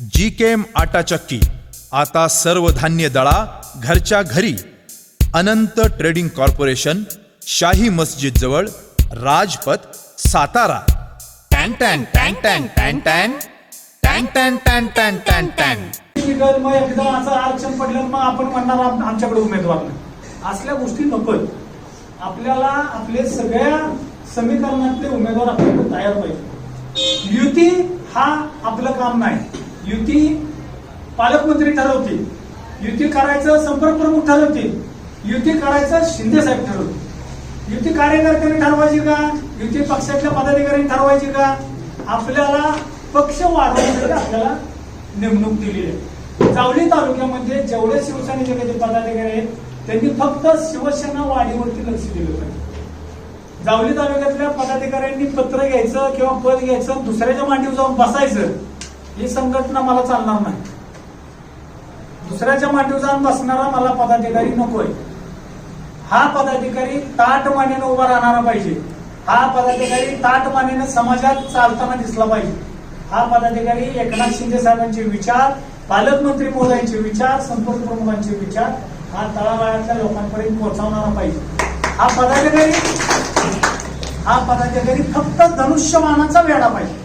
जी केम आटा चक्की. आता सर्व धान्य दळा घरच्या घरी. अनंत ट्रेडिंग कॉर्पोरेशन शाही मस्जिद जवळ राजपथ सातारा. टॅन टॅन टॅन टॅन टॅन टॅन. टॅन टॅन टॅन टॅन टॅन टॅन. निघल मग एकदा असं आरक्षण पडलं मग आपण म्हणणार आम- आमच्याकडे उमेदवार नाही असल्या गोष्टी नकोय. आपल्याला आपले सगळ्या समीकरणातले उमेदवार आपल्याकडे तयार पाहिजे. युती हा आपलं काम नाही. युती पालकमंत्री ठरवतील. युती करायचं संपर्क प्रमुख ठरवतील. युती करायचं शिंदे साहेब ठरवतील. युती कार्यकर्त्यांनी ठरवायची का? युती पक्षातल्या पदाधिकाऱ्यांनी ठरवायची का? आपल्याला पक्ष वाढवण्यासाठी आपल्याला नेमणूक दिली आहे. जावली तालुक्यामध्ये जेवढे शिवसेनेचे काही पदाधिकारी आहेत त्यांनी फक्त शिवसेना वाढीवरती लक्ष दिलं पाहिजे. जावली तालुक्यातल्या पदाधिकाऱ्यांनी पत्र घ्यायचं किंवा पद घ्यायचं दुसऱ्याच्या मांडीवर जाऊन बसायचं. ही संघटना मला चालणार नाही. दुसऱ्याच्या मांडीवर जाऊन बसणारा मला पदाधिकारी नकोय. हा पदाधिकारी ताट मानेनं उभा राहणारा पाहिजे. हा पदाधिकारी ताट मानेनं समाजात चालताना दिसला पाहिजे. हा पदाधिकारी एकनाथ शिंदे साहेबांचे विचार पालकमंत्री महोदयांचे विचार संपर्क प्रमुखांचे विचार हा तळागाळातल्या लोकांपर्यंत पोहोचवणारा पाहिजे. हा पदाधिकारी हा पदाधिकारी फक्त धनुष्यमानाचा वेळा पाहिजे.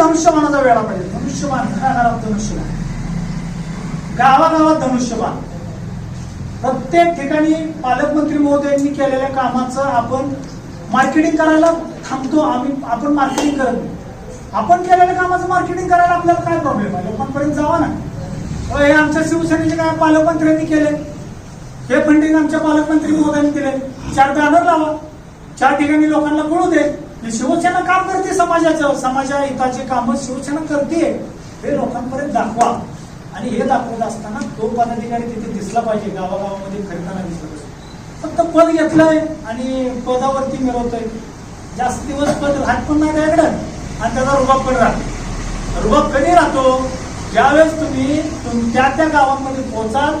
फक्त वेळा पाहिजे. धनुष्यबाण. घराघरात धनुष्यबाण. गावागावात धनुष्यबाण. प्रत्येक ठिकाणी पालकमंत्री महोदयांनी केलेल्या कामाचं आपण मार्केटिंग करायला थांबतो. आम्ही आपण मार्केटिंग करत नाही. आपण केलेल्या कामाचं मार्केटिंग करायला आपल्याला काय प्रॉब्लेम आहे? लोकांपर्यंत जावा ना. हे आमच्या शिवसेनेचे काय पालकमंत्र्यांनी केले? हे फंडिंग आमच्या पालकमंत्री महोदयांनी दिले चार बॅनर लावा. चार ठिकाणी लोकांना कळू दे. शिवसेना काम करते समाजाचं. समाजा हिताचे काम शिवसेना करते. हे लोकांपर्यंत दाखवा. आणि हे दाखवत असताना तो पदाधिकारी तिथे दिसला पाहिजे. गावागावामध्ये फिरताना दिसला पाहिजे. फक्त पद घेतलंय आणि पदावरती मिळवतोय जास्त दिवस पद राहत पण नाही त्याकडं. आणि त्याचा रुबाब पण राहतो रुबाब कधी राहतो? ज्यावेळेस तुम्ही तुम- त्या त्या गावांमध्ये पोहोचाल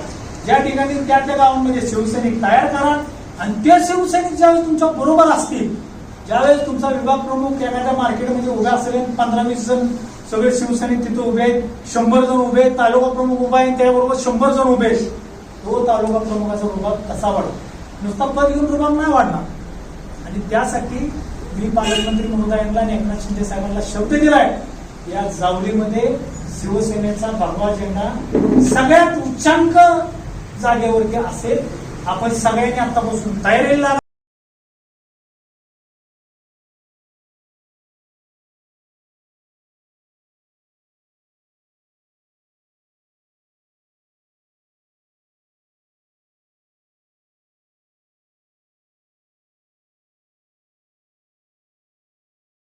ज्या ठिकाणी त्या त्या गावांमध्ये शिवसैनिक तयार कराल आणि ते शिवसैनिक ज्यावेळेस तुमच्या बरोबर असतील ज्यावेळेस तुमचा विभाग प्रमुख एखाद्या मार्केटमध्ये उभा असेल पंधरा वीस जण सगळे शिवसैनिक तिथे उभे आहेत शंभर जण उभे आहेत तालुका प्रमुख उभा आहे त्याबरोबर शंभर जण उभे आहेत तो तालुका प्रमुखाचा रुबाब कसा वाढतो. नुसता पद घेऊन रुबाब नाही वाढणार. आणि त्यासाठी मी पालकमंत्री महोदयांना आणि एकनाथ शिंदे साहेबांना शब्द दिलाय या जावलीमध्ये शिवसेनेचा भगवा झेंडा सगळ्यात उच्चांक जागेवरती असेल. आपण सगळ्यांनी आतापासून तयारीला